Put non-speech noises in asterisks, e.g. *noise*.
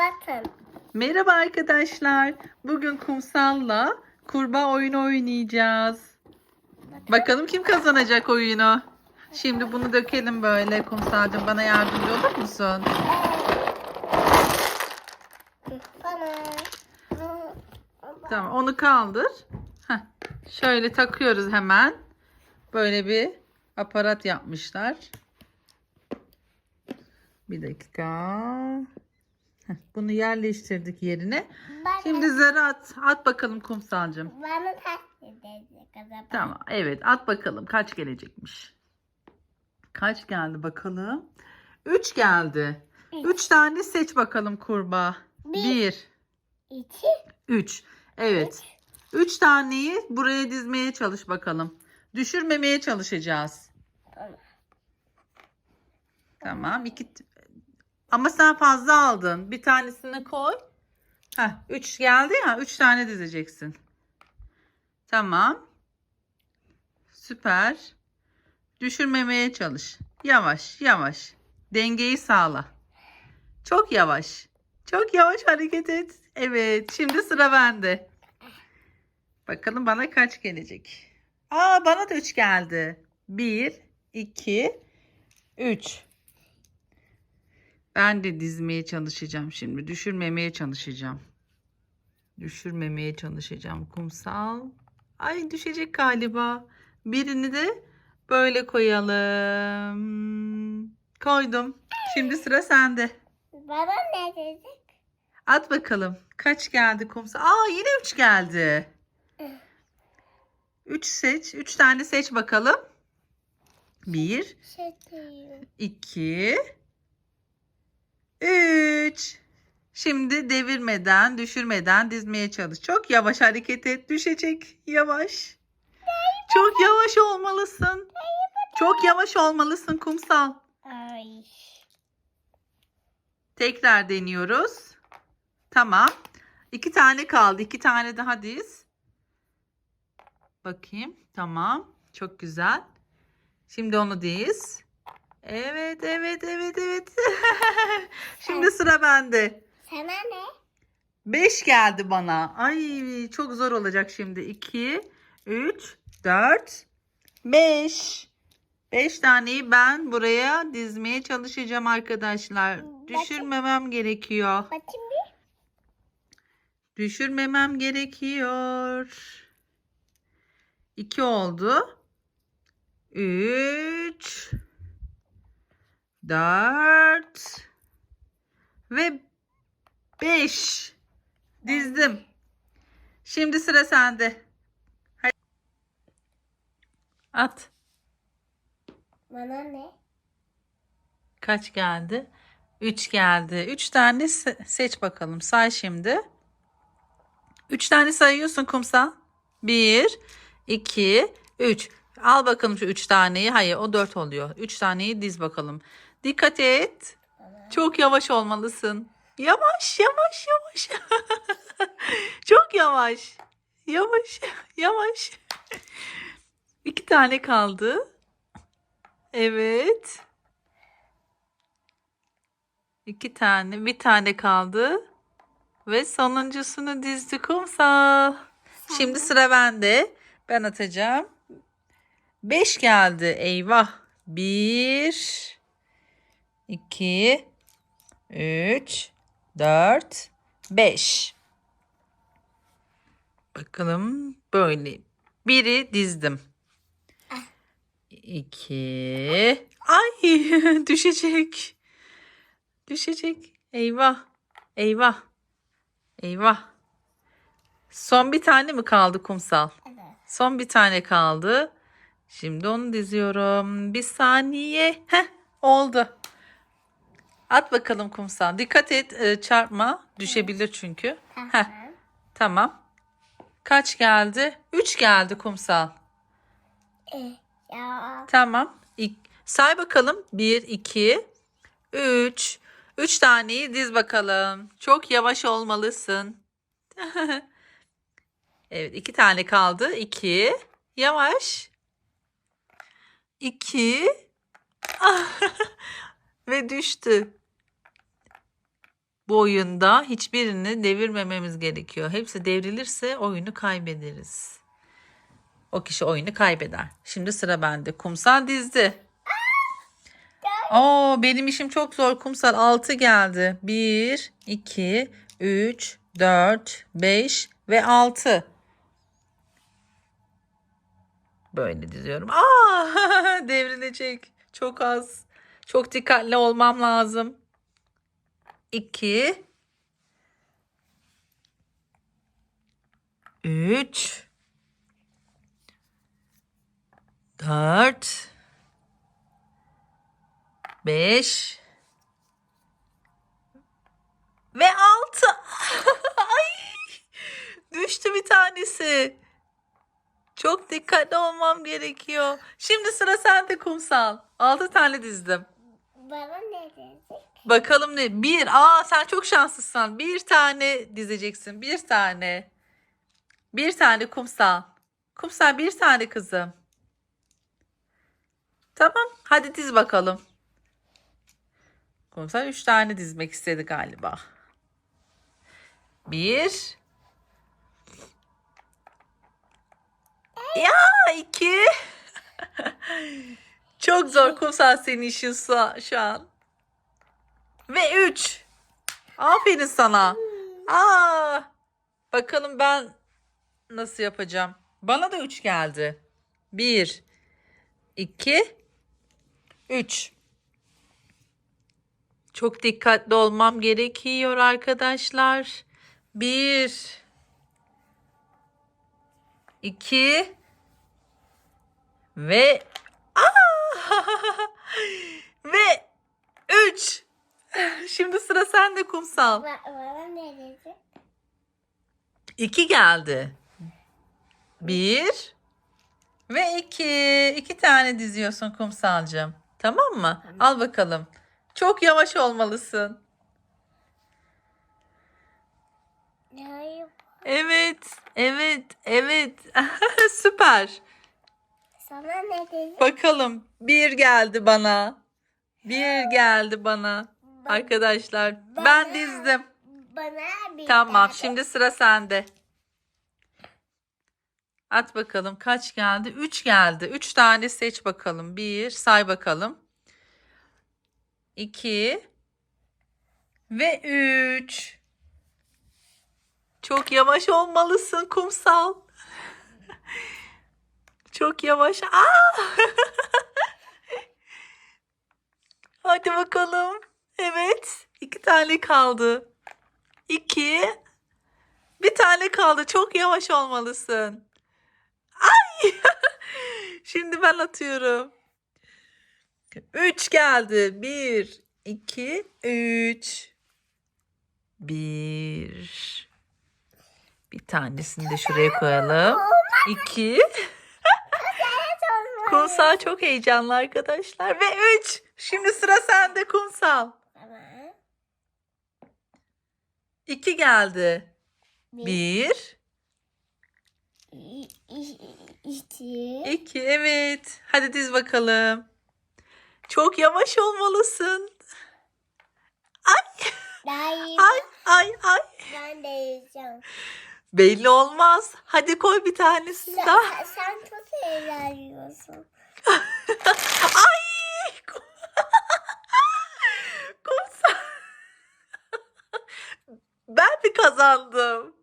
Bakın. Merhaba arkadaşlar. Bugün kumsalla kurbağa oyunu oynayacağız. Bakalım kim kazanacak oyunu. Şimdi bunu dökelim böyle kumsalcığım. Bana yardımcı olur musun? Bana. Tamam onu kaldır. Heh, şöyle takıyoruz hemen. Böyle bir aparat yapmışlar. Bir dakika. Bunu yerleştirdik yerine. Bana, Şimdi zarı at. At bakalım kumsalcığım. bana. Tamam evet at bakalım kaç gelecekmiş. Kaç geldi bakalım. 3 geldi. Üç. 3 tane seç bakalım kurbağa. Bir. 1, İki. 3. Evet. 3 taneyi buraya dizmeye çalış bakalım. Düşürmemeye çalışacağız. Tamam. Tamam. iki Ama sen fazla aldın. Bir tanesini koy. Heh, 3 geldi ya. 3 tane dizeceksin. Tamam. Süper. Düşürmemeye çalış. Yavaş, yavaş. Dengeyi sağla. Çok yavaş. Çok yavaş hareket et. Evet, şimdi sıra bende. Bakalım bana kaç gelecek. Aa, bana da 3 geldi. 1 2 3 ben de dizmeye çalışacağım şimdi. Düşürmemeye çalışacağım. Düşürmemeye çalışacağım. Kumsal. Ay düşecek galiba. Birini de böyle koyalım. Koydum. Şimdi sıra sende. Bana ne diyecek? At bakalım. Kaç geldi kumsal? Aa yine 3 geldi. 3 seç. 3 tane seç bakalım. 1 Şey diyor. 2 3 Şimdi devirmeden, düşürmeden dizmeye çalış. Çok yavaş hareket et. Düşecek. Yavaş. Çok yavaş olmalısın. Çok yavaş olmalısın kumsal. Ay. Tekrar deniyoruz. Tamam. İki tane kaldı. İki tane daha diz. Bakayım. Tamam. Çok güzel. Şimdi onu diz. Evet, evet, evet, evet. *laughs* Şimdi sıra bende. Sana ne? 5 geldi bana. Ay çok zor olacak şimdi. 2, 3, 4, 5. 5 taneyi ben buraya dizmeye çalışacağım arkadaşlar. Düşürmemem gerekiyor. Bakayım bir. Düşürmemem gerekiyor. 2 oldu. 3 4 ve 5 dizdim. Şimdi sıra sende. Hadi. At. Bana ne? Kaç geldi? 3 geldi. 3 tane se- seç bakalım. Say şimdi. 3 tane sayıyorsun kumsal. 1, 2, 3. Al bakalım şu 3 taneyi. Hayır o 4 oluyor. 3 taneyi diz bakalım. Dikkat et. Çok yavaş olmalısın. Yavaş yavaş yavaş. *laughs* Çok yavaş. Yavaş yavaş. İki tane kaldı. Evet. İki tane, bir tane kaldı. Ve sonuncusunu dizdi kumsal. Şimdi sıra bende. Ben atacağım. Beş geldi. Eyvah. Bir, iki, üç, dört, beş. Bakalım böyle. Biri dizdim. İki. Ay *laughs* düşecek. Düşecek. Eyvah. Eyvah. Eyvah. Son bir tane mi kaldı kumsal? Evet. Son bir tane kaldı. Şimdi onu diziyorum. Bir saniye. Heh, oldu. At bakalım kumsal. Dikkat et e, çarpma. Düşebilir çünkü. Heh, tamam. Kaç geldi? 3 geldi kumsal. E, ya. Tamam. İlk, say bakalım. 1, 2, 3. 3 taneyi diz bakalım. Çok yavaş olmalısın. *laughs* evet 2 tane kaldı. 2. Yavaş. 2. *laughs* Ve düştü. Bu oyunda hiçbirini devirmememiz gerekiyor. Hepsi devrilirse oyunu kaybederiz. O kişi oyunu kaybeder. Şimdi sıra bende. Kumsal dizdi. Oo, benim işim çok zor. Kumsal 6 geldi. 1, 2, 3, 4, 5 ve 6. Böyle diziyorum. Aa, *laughs* devrilecek. Çok az. Çok dikkatli olmam lazım. 2 3 4 5 ve 6 *laughs* Ay düştü bir tanesi. Çok dikkatli olmam gerekiyor. Şimdi sıra sende kumsal. 6 tane dizdim. Bana ne dedi? Bakalım ne? Bir. Aa sen çok şanslısın. Bir tane dizeceksin. Bir tane. Bir tane kumsal. Kumsal bir tane kızım. Tamam. Hadi diz bakalım. Kumsal üç tane dizmek istedi galiba. Bir. Ya iki. *laughs* Çok zor kumsal senin işin şu şu an. Ve 3. Aferin sana. Aa, bakalım ben nasıl yapacağım. Bana da 3 geldi. 1, 2, 3. Çok dikkatli olmam gerekiyor arkadaşlar. 1, 2 ve! *laughs* ve 3. *laughs* Şimdi sıra sende kumsal. Ba- bana ne dedi? 2 geldi. 1 ve 2. 2 tane diziyorsun kumsalcığım. Tamam mı? Al bakalım. Çok yavaş olmalısın. Hayır. Evet, evet, evet. *laughs* Süper. Sana ne dedi? Bakalım. Bir geldi bana. Bir geldi bana. Arkadaşlar ben Bana- dizdim. Bana bir Tamam dedi. şimdi sıra sende. At bakalım kaç geldi? 3 geldi. 3 tane seç bakalım. 1 say bakalım. 2 ve 3. Çok yavaş olmalısın kumsal. *laughs* Çok yavaş. Aa! *laughs* Hadi bakalım. Evet. iki tane kaldı. İki. Bir tane kaldı. Çok yavaş olmalısın. Ay! *laughs* Şimdi ben atıyorum. Üç geldi. Bir, iki, üç. Bir. Bir tanesini de şuraya koyalım. İki. Kumsal çok heyecanlı arkadaşlar. Ve üç. Şimdi sıra sende kumsal. Tamam. İki geldi. Bir. Bir. İ- i- iki. İki. Evet. Hadi diz bakalım. Çok yavaş olmalısın. Hayır. Ay ay ay. Ben de yiyeceğim. Belli olmaz. Hadi koy bir tanesini Sen, daha. sen, sen çok eğleniyorsun. *laughs* Ay. Kumsal. *laughs* Ben mi kazandım?